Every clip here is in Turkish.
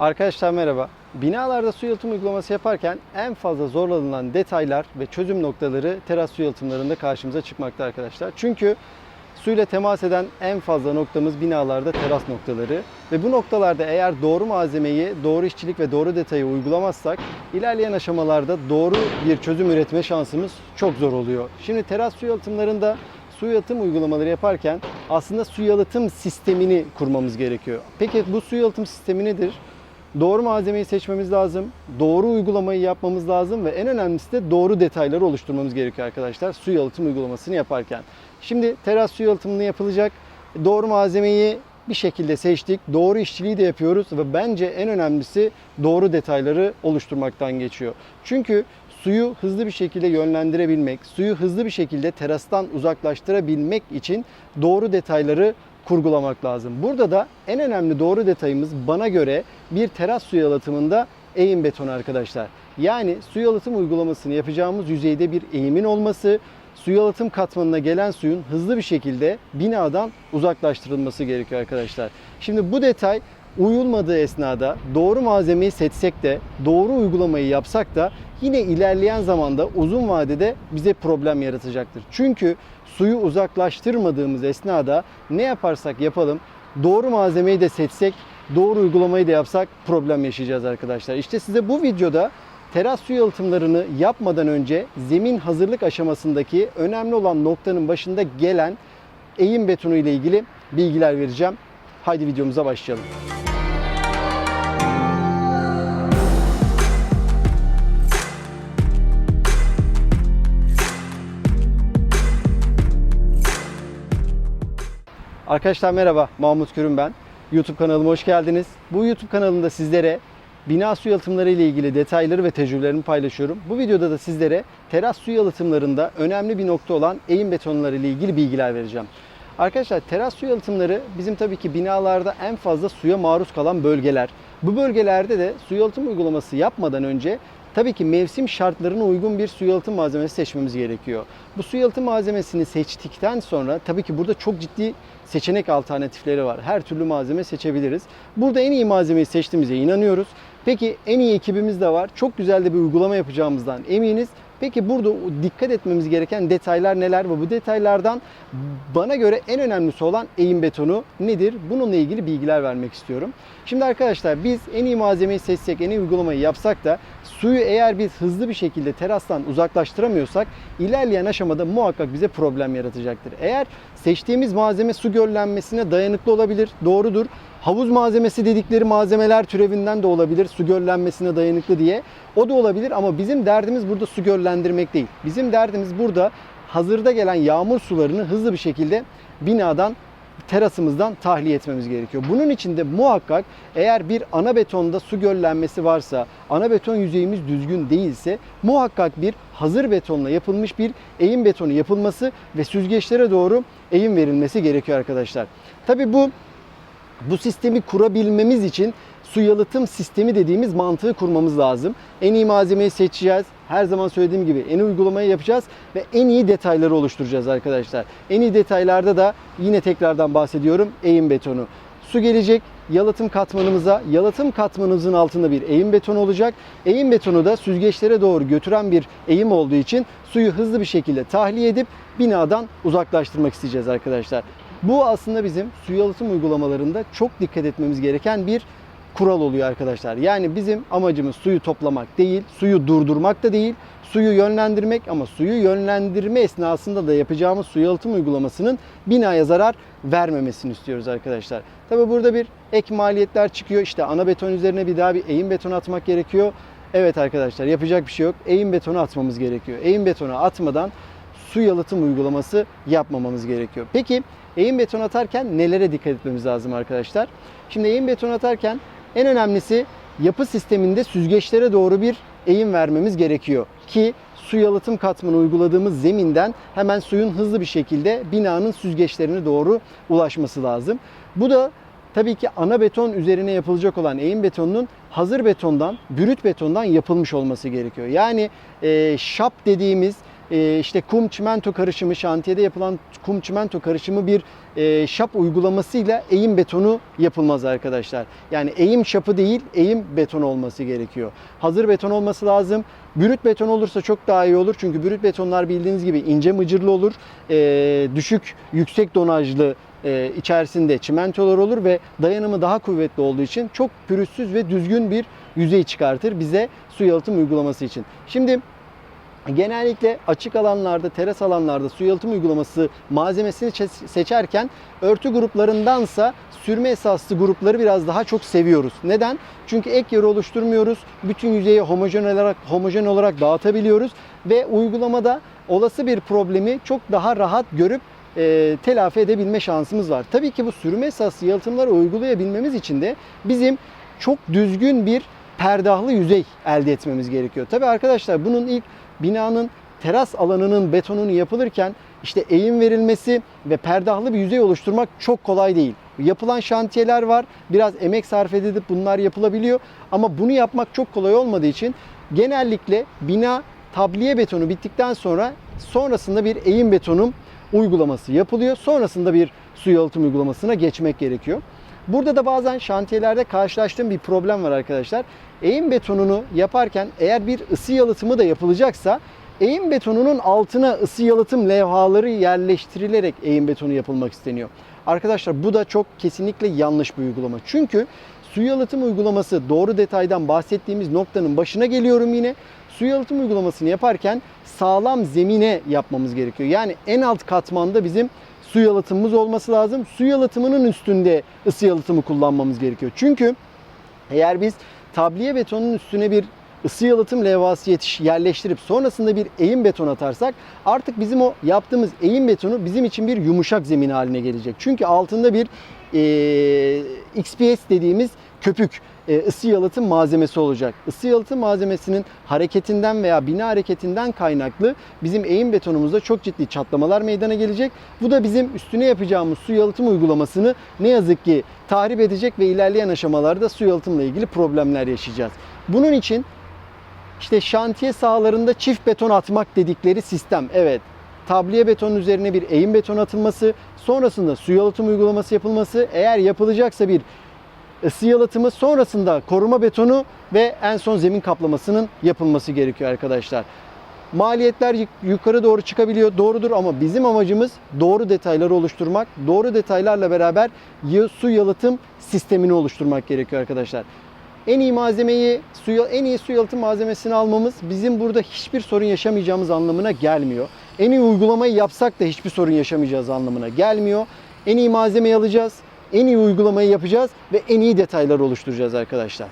Arkadaşlar merhaba. Binalarda su yalıtım uygulaması yaparken en fazla zorlanılan detaylar ve çözüm noktaları teras su yalıtımlarında karşımıza çıkmakta arkadaşlar. Çünkü suyla temas eden en fazla noktamız binalarda teras noktaları ve bu noktalarda eğer doğru malzemeyi, doğru işçilik ve doğru detayı uygulamazsak ilerleyen aşamalarda doğru bir çözüm üretme şansımız çok zor oluyor. Şimdi teras su yalıtımlarında su yalıtım uygulamaları yaparken aslında su yalıtım sistemini kurmamız gerekiyor. Peki bu su yalıtım sistemi nedir? Doğru malzemeyi seçmemiz lazım, doğru uygulamayı yapmamız lazım ve en önemlisi de doğru detayları oluşturmamız gerekiyor arkadaşlar su yalıtım uygulamasını yaparken. Şimdi teras su yalıtımını yapılacak. Doğru malzemeyi bir şekilde seçtik. Doğru işçiliği de yapıyoruz ve bence en önemlisi doğru detayları oluşturmaktan geçiyor. Çünkü suyu hızlı bir şekilde yönlendirebilmek, suyu hızlı bir şekilde terastan uzaklaştırabilmek için doğru detayları kurgulamak lazım. Burada da en önemli doğru detayımız bana göre bir teras su yalıtımında eğim betonu arkadaşlar. Yani su yalıtım uygulamasını yapacağımız yüzeyde bir eğimin olması, su yalıtım katmanına gelen suyun hızlı bir şekilde binadan uzaklaştırılması gerekiyor arkadaşlar. Şimdi bu detay uyulmadığı esnada doğru malzemeyi seçsek de doğru uygulamayı yapsak da yine ilerleyen zamanda uzun vadede bize problem yaratacaktır. Çünkü suyu uzaklaştırmadığımız esnada ne yaparsak yapalım doğru malzemeyi de seçsek doğru uygulamayı da yapsak problem yaşayacağız arkadaşlar. İşte size bu videoda teras su yalıtımlarını yapmadan önce zemin hazırlık aşamasındaki önemli olan noktanın başında gelen eğim betonu ile ilgili bilgiler vereceğim. Haydi videomuza başlayalım. Arkadaşlar merhaba, Mahmut Kürün ben. YouTube kanalıma hoş geldiniz. Bu YouTube kanalında sizlere bina su yalıtımları ile ilgili detayları ve tecrübelerimi paylaşıyorum. Bu videoda da sizlere teras su yalıtımlarında önemli bir nokta olan eğim betonları ile ilgili bilgiler vereceğim. Arkadaşlar teras su yalıtımları bizim tabii ki binalarda en fazla suya maruz kalan bölgeler. Bu bölgelerde de su yalıtım uygulaması yapmadan önce tabii ki mevsim şartlarına uygun bir su yalıtım malzemesi seçmemiz gerekiyor. Bu su yalıtım malzemesini seçtikten sonra tabii ki burada çok ciddi seçenek alternatifleri var. Her türlü malzeme seçebiliriz. Burada en iyi malzemeyi seçtiğimize inanıyoruz. Peki en iyi ekibimiz de var. Çok güzel de bir uygulama yapacağımızdan eminiz. Peki burada dikkat etmemiz gereken detaylar neler ve bu detaylardan bana göre en önemlisi olan eğim betonu nedir? Bununla ilgili bilgiler vermek istiyorum. Şimdi arkadaşlar biz en iyi malzemeyi seçsek, en iyi uygulamayı yapsak da suyu eğer biz hızlı bir şekilde terastan uzaklaştıramıyorsak ilerleyen aşamada muhakkak bize problem yaratacaktır. Eğer seçtiğimiz malzeme su göllenmesine dayanıklı olabilir, doğrudur. Havuz malzemesi dedikleri malzemeler türevinden de olabilir su göllenmesine dayanıklı diye. O da olabilir ama bizim derdimiz burada su göllendirmek değil. Bizim derdimiz burada hazırda gelen yağmur sularını hızlı bir şekilde binadan terasımızdan tahliye etmemiz gerekiyor. Bunun için de muhakkak eğer bir ana betonda su göllenmesi varsa, ana beton yüzeyimiz düzgün değilse muhakkak bir hazır betonla yapılmış bir eğim betonu yapılması ve süzgeçlere doğru eğim verilmesi gerekiyor arkadaşlar. Tabi bu bu sistemi kurabilmemiz için su yalıtım sistemi dediğimiz mantığı kurmamız lazım. En iyi malzemeyi seçeceğiz. Her zaman söylediğim gibi en iyi uygulamayı yapacağız ve en iyi detayları oluşturacağız arkadaşlar. En iyi detaylarda da yine tekrardan bahsediyorum eğim betonu. Su gelecek yalıtım katmanımıza. Yalıtım katmanımızın altında bir eğim betonu olacak. Eğim betonu da süzgeçlere doğru götüren bir eğim olduğu için suyu hızlı bir şekilde tahliye edip binadan uzaklaştırmak isteyeceğiz arkadaşlar. Bu aslında bizim su yalıtım uygulamalarında çok dikkat etmemiz gereken bir kural oluyor arkadaşlar. Yani bizim amacımız suyu toplamak değil, suyu durdurmak da değil, suyu yönlendirmek ama suyu yönlendirme esnasında da yapacağımız su yalıtım uygulamasının binaya zarar vermemesini istiyoruz arkadaşlar. Tabi burada bir ek maliyetler çıkıyor. İşte ana beton üzerine bir daha bir eğim betonu atmak gerekiyor. Evet arkadaşlar yapacak bir şey yok. Eğim betonu atmamız gerekiyor. Eğim betonu atmadan su yalıtım uygulaması yapmamamız gerekiyor. Peki eğim beton atarken nelere dikkat etmemiz lazım arkadaşlar? Şimdi eğim beton atarken en önemlisi yapı sisteminde süzgeçlere doğru bir eğim vermemiz gerekiyor ki su yalıtım katmanı uyguladığımız zeminden hemen suyun hızlı bir şekilde binanın süzgeçlerine doğru ulaşması lazım. Bu da tabii ki ana beton üzerine yapılacak olan eğim betonunun hazır betondan, brüt betondan yapılmış olması gerekiyor. Yani e, şap dediğimiz e, işte kum çimento karışımı, şantiyede yapılan kum çimento karışımı bir e, şap uygulamasıyla eğim betonu yapılmaz arkadaşlar. Yani eğim şapı değil, eğim beton olması gerekiyor. Hazır beton olması lazım. Brüt beton olursa çok daha iyi olur. Çünkü brüt betonlar bildiğiniz gibi ince mıcırlı olur. E, düşük, yüksek donajlı e, içerisinde çimentolar olur ve dayanımı daha kuvvetli olduğu için çok pürüzsüz ve düzgün bir yüzey çıkartır bize su yalıtım uygulaması için. Şimdi genellikle açık alanlarda, teras alanlarda su yalıtım uygulaması malzemesini çe- seçerken örtü gruplarındansa sürme esaslı grupları biraz daha çok seviyoruz. Neden? Çünkü ek yer oluşturmuyoruz. Bütün yüzeyi homojen olarak homojen olarak dağıtabiliyoruz ve uygulamada olası bir problemi çok daha rahat görüp e, telafi edebilme şansımız var. Tabii ki bu sürme esaslı yalıtımları uygulayabilmemiz için de bizim çok düzgün bir perdahlı yüzey elde etmemiz gerekiyor. Tabii arkadaşlar bunun ilk binanın teras alanının betonunu yapılırken işte eğim verilmesi ve perdahlı bir yüzey oluşturmak çok kolay değil. Yapılan şantiyeler var. Biraz emek sarf edilip bunlar yapılabiliyor. Ama bunu yapmak çok kolay olmadığı için genellikle bina tabliye betonu bittikten sonra sonrasında bir eğim betonum uygulaması yapılıyor. Sonrasında bir su yalıtım uygulamasına geçmek gerekiyor. Burada da bazen şantiyelerde karşılaştığım bir problem var arkadaşlar. Eğim betonunu yaparken eğer bir ısı yalıtımı da yapılacaksa eğim betonunun altına ısı yalıtım levhaları yerleştirilerek eğim betonu yapılmak isteniyor. Arkadaşlar bu da çok kesinlikle yanlış bir uygulama. Çünkü su yalıtım uygulaması doğru detaydan bahsettiğimiz noktanın başına geliyorum yine. Su yalıtım uygulamasını yaparken sağlam zemine yapmamız gerekiyor. Yani en alt katmanda bizim su yalıtımımız olması lazım. Su yalıtımının üstünde ısı yalıtımı kullanmamız gerekiyor. Çünkü eğer biz tabliye betonun üstüne bir ısı yalıtım levhası yetiş, yerleştirip sonrasında bir eğim beton atarsak artık bizim o yaptığımız eğim betonu bizim için bir yumuşak zemin haline gelecek. Çünkü altında bir e, XPS dediğimiz köpük e, ısı yalıtım malzemesi olacak. Isı yalıtım malzemesinin hareketinden veya bina hareketinden kaynaklı bizim eğim betonumuzda çok ciddi çatlamalar meydana gelecek. Bu da bizim üstüne yapacağımız su yalıtım uygulamasını ne yazık ki tahrip edecek ve ilerleyen aşamalarda su yalıtımla ilgili problemler yaşayacağız. Bunun için işte şantiye sahalarında çift beton atmak dedikleri sistem. Evet, tabliye betonun üzerine bir eğim beton atılması, sonrasında su yalıtım uygulaması yapılması, eğer yapılacaksa bir ısı yalıtımı, sonrasında koruma betonu ve en son zemin kaplamasının yapılması gerekiyor arkadaşlar. Maliyetler yuk- yukarı doğru çıkabiliyor, doğrudur ama bizim amacımız doğru detayları oluşturmak. Doğru detaylarla beraber su yalıtım sistemini oluşturmak gerekiyor arkadaşlar. En iyi malzemeyi, suya, en iyi su yalıtım malzemesini almamız bizim burada hiçbir sorun yaşamayacağımız anlamına gelmiyor. En iyi uygulamayı yapsak da hiçbir sorun yaşamayacağız anlamına gelmiyor. En iyi malzemeyi alacağız, en iyi uygulamayı yapacağız ve en iyi detayları oluşturacağız arkadaşlar.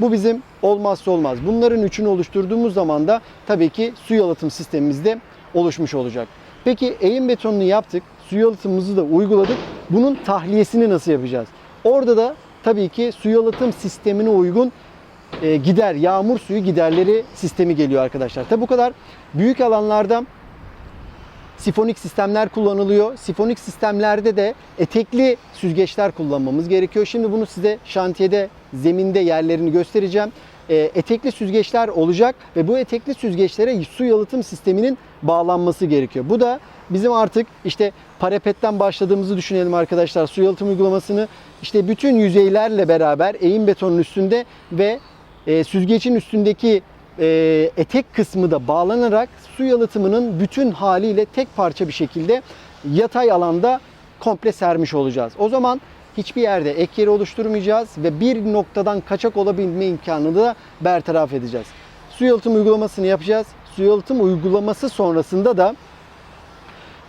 Bu bizim olmazsa olmaz. Bunların üçünü oluşturduğumuz zaman da tabii ki su yalıtım sistemimiz de oluşmuş olacak. Peki eğim betonunu yaptık, su yalıtımımızı da uyguladık. Bunun tahliyesini nasıl yapacağız? Orada da tabii ki su yalıtım sistemine uygun e, gider, yağmur suyu giderleri sistemi geliyor arkadaşlar. Tabi bu kadar büyük alanlarda sifonik sistemler kullanılıyor. Sifonik sistemlerde de etekli süzgeçler kullanmamız gerekiyor. Şimdi bunu size şantiyede, zeminde yerlerini göstereceğim. E, etekli süzgeçler olacak ve bu etekli süzgeçlere su yalıtım sisteminin bağlanması gerekiyor. Bu da bizim artık işte parapetten başladığımızı düşünelim arkadaşlar. Su yalıtım uygulamasını işte bütün yüzeylerle beraber eğim betonun üstünde ve e, süzgecin üstündeki e, etek kısmı da bağlanarak su yalıtımının bütün haliyle tek parça bir şekilde yatay alanda komple sermiş olacağız. O zaman hiçbir yerde ek yeri oluşturmayacağız ve bir noktadan kaçak olabilme imkanını da bertaraf edeceğiz. Su yalıtım uygulamasını yapacağız. Su yalıtım uygulaması sonrasında da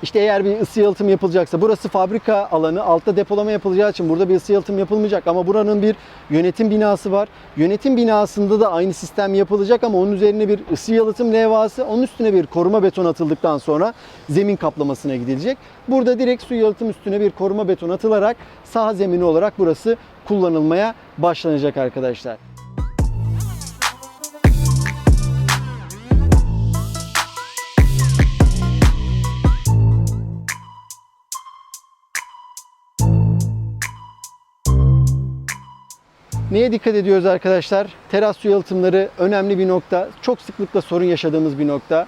işte eğer bir ısı yalıtım yapılacaksa burası fabrika alanı altta depolama yapılacağı için burada bir ısı yalıtım yapılmayacak ama buranın bir yönetim binası var. Yönetim binasında da aynı sistem yapılacak ama onun üzerine bir ısı yalıtım levhası onun üstüne bir koruma beton atıldıktan sonra zemin kaplamasına gidilecek. Burada direkt su yalıtım üstüne bir koruma beton atılarak saha zemini olarak burası kullanılmaya başlanacak arkadaşlar. Neye dikkat ediyoruz arkadaşlar? Teras su yalıtımları önemli bir nokta. Çok sıklıkla sorun yaşadığımız bir nokta.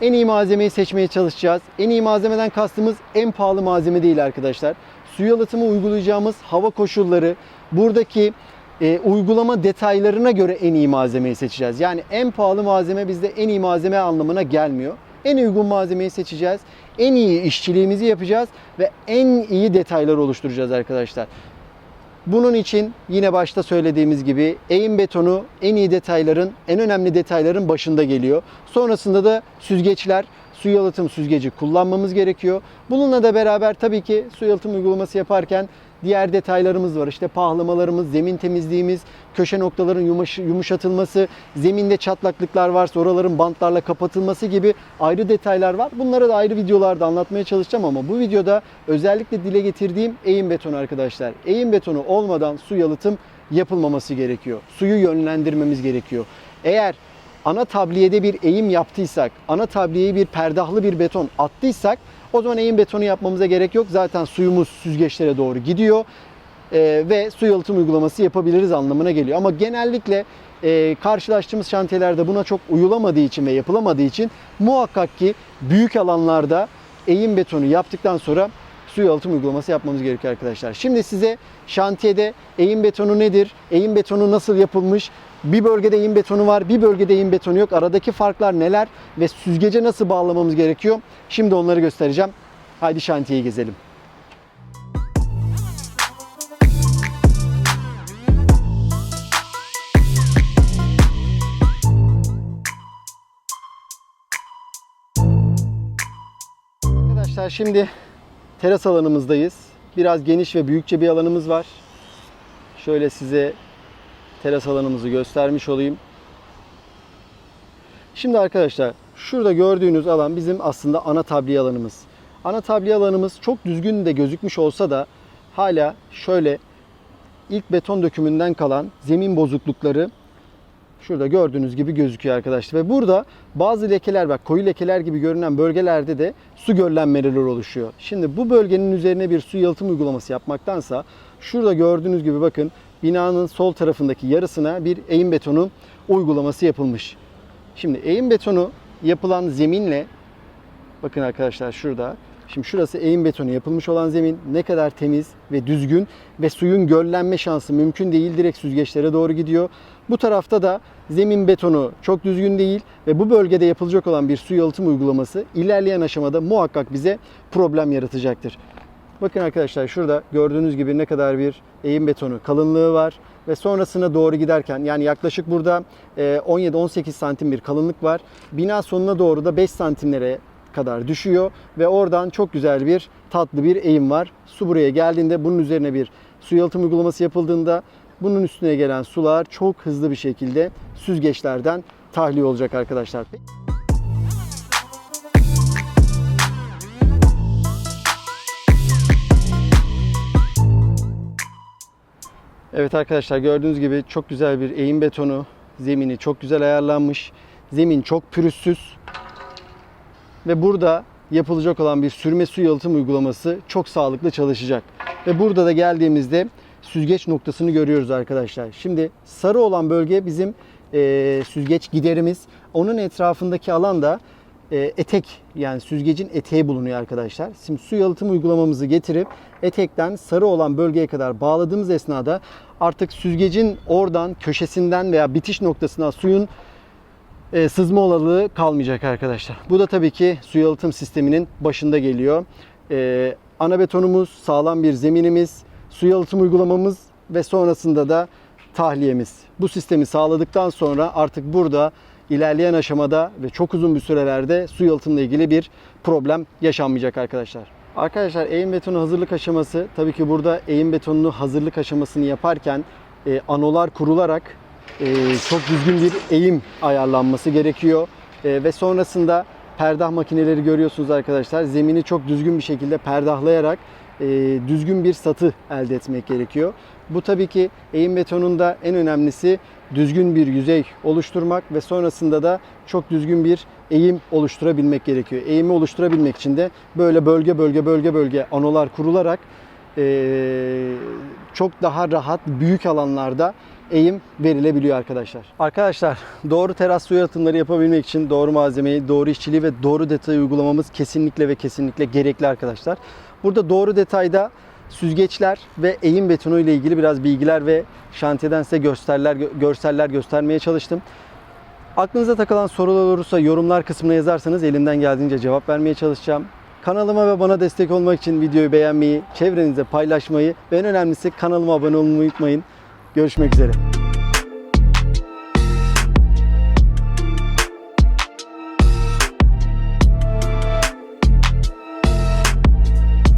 En iyi malzemeyi seçmeye çalışacağız. En iyi malzemeden kastımız en pahalı malzeme değil arkadaşlar. Su yalıtımı uygulayacağımız hava koşulları, buradaki e, uygulama detaylarına göre en iyi malzemeyi seçeceğiz. Yani en pahalı malzeme bizde en iyi malzeme anlamına gelmiyor. En uygun malzemeyi seçeceğiz. En iyi işçiliğimizi yapacağız ve en iyi detaylar oluşturacağız arkadaşlar. Bunun için yine başta söylediğimiz gibi eğim betonu en iyi detayların, en önemli detayların başında geliyor. Sonrasında da süzgeçler, su yalıtım süzgeci kullanmamız gerekiyor. Bununla da beraber tabii ki su yalıtım uygulaması yaparken diğer detaylarımız var. İşte pahlamalarımız, zemin temizliğimiz, köşe noktaların yumuş, yumuşatılması, zeminde çatlaklıklar varsa oraların bantlarla kapatılması gibi ayrı detaylar var. Bunları da ayrı videolarda anlatmaya çalışacağım ama bu videoda özellikle dile getirdiğim eğim betonu arkadaşlar. Eğim betonu olmadan su yalıtım yapılmaması gerekiyor. Suyu yönlendirmemiz gerekiyor. Eğer ana tabliyede bir eğim yaptıysak, ana tabliyeye bir perdahlı bir beton attıysak o zaman eğim betonu yapmamıza gerek yok. Zaten suyumuz süzgeçlere doğru gidiyor Ee, ve su yalıtım uygulaması yapabiliriz anlamına geliyor. Ama genellikle e, karşılaştığımız şantiyelerde buna çok uyulamadığı için ve yapılamadığı için muhakkak ki büyük alanlarda eğim betonu yaptıktan sonra su yalıtım uygulaması yapmamız gerekiyor arkadaşlar. Şimdi size şantiyede eğim betonu nedir? Eğim betonu nasıl yapılmış? Bir bölgede eğim betonu var, bir bölgede eğim betonu yok. Aradaki farklar neler ve süzgece nasıl bağlamamız gerekiyor? Şimdi onları göstereceğim. Haydi şantiyeyi gezelim. Arkadaşlar şimdi teras alanımızdayız. Biraz geniş ve büyükçe bir alanımız var. Şöyle size teras alanımızı göstermiş olayım. Şimdi arkadaşlar şurada gördüğünüz alan bizim aslında ana tabliye alanımız. Ana tabliye alanımız çok düzgün de gözükmüş olsa da hala şöyle ilk beton dökümünden kalan zemin bozuklukları şurada gördüğünüz gibi gözüküyor arkadaşlar. Ve burada bazı lekeler bak koyu lekeler gibi görünen bölgelerde de su göllenmeleri oluşuyor. Şimdi bu bölgenin üzerine bir su yalıtım uygulaması yapmaktansa şurada gördüğünüz gibi bakın binanın sol tarafındaki yarısına bir eğim betonu uygulaması yapılmış. Şimdi eğim betonu yapılan zeminle bakın arkadaşlar şurada Şimdi şurası eğim betonu yapılmış olan zemin ne kadar temiz ve düzgün ve suyun göllenme şansı mümkün değil. Direkt süzgeçlere doğru gidiyor. Bu tarafta da zemin betonu çok düzgün değil ve bu bölgede yapılacak olan bir su yalıtım uygulaması ilerleyen aşamada muhakkak bize problem yaratacaktır. Bakın arkadaşlar şurada gördüğünüz gibi ne kadar bir eğim betonu kalınlığı var ve sonrasına doğru giderken yani yaklaşık burada e, 17-18 santim bir kalınlık var. Bina sonuna doğru da 5 santimlere kadar düşüyor ve oradan çok güzel bir tatlı bir eğim var. Su buraya geldiğinde bunun üzerine bir su yalıtım uygulaması yapıldığında bunun üstüne gelen sular çok hızlı bir şekilde süzgeçlerden tahliye olacak arkadaşlar. Evet arkadaşlar gördüğünüz gibi çok güzel bir eğim betonu. Zemini çok güzel ayarlanmış. Zemin çok pürüzsüz. Ve burada yapılacak olan bir sürme su yalıtım uygulaması çok sağlıklı çalışacak. Ve burada da geldiğimizde süzgeç noktasını görüyoruz arkadaşlar. Şimdi sarı olan bölge bizim e, süzgeç giderimiz. Onun etrafındaki alan da etek yani süzgecin eteği bulunuyor arkadaşlar. Şimdi su yalıtım uygulamamızı getirip etekten sarı olan bölgeye kadar bağladığımız esnada artık süzgecin oradan köşesinden veya bitiş noktasına suyun e, sızma olasılığı kalmayacak arkadaşlar. Bu da tabii ki su yalıtım sisteminin başında geliyor. E, ana betonumuz, sağlam bir zeminimiz, su yalıtım uygulamamız ve sonrasında da tahliyemiz. Bu sistemi sağladıktan sonra artık burada ilerleyen aşamada ve çok uzun bir sürelerde su yalıtımla ilgili bir problem yaşanmayacak arkadaşlar. Arkadaşlar eğim betonu hazırlık aşaması tabii ki burada eğim betonunu hazırlık aşamasını yaparken e, anolar kurularak e, çok düzgün bir eğim ayarlanması gerekiyor. E, ve sonrasında perdah makineleri görüyorsunuz arkadaşlar. Zemini çok düzgün bir şekilde perdahlayarak e, düzgün bir satı elde etmek gerekiyor. Bu tabii ki eğim betonunda en önemlisi düzgün bir yüzey oluşturmak ve sonrasında da çok düzgün bir eğim oluşturabilmek gerekiyor. Eğimi oluşturabilmek için de böyle bölge bölge bölge bölge anolar kurularak e, çok daha rahat büyük alanlarda eğim verilebiliyor arkadaşlar. Arkadaşlar doğru teras su yalıtımları yapabilmek için doğru malzemeyi, doğru işçiliği ve doğru detayı uygulamamız kesinlikle ve kesinlikle gerekli arkadaşlar. Burada doğru detayda süzgeçler ve eğim betonu ile ilgili biraz bilgiler ve şantiyeden size görseller, görseller göstermeye çalıştım. Aklınıza takılan sorular olursa yorumlar kısmına yazarsanız elimden geldiğince cevap vermeye çalışacağım. Kanalıma ve bana destek olmak için videoyu beğenmeyi, çevrenize paylaşmayı ve en önemlisi kanalıma abone olmayı unutmayın. Görüşmek üzere.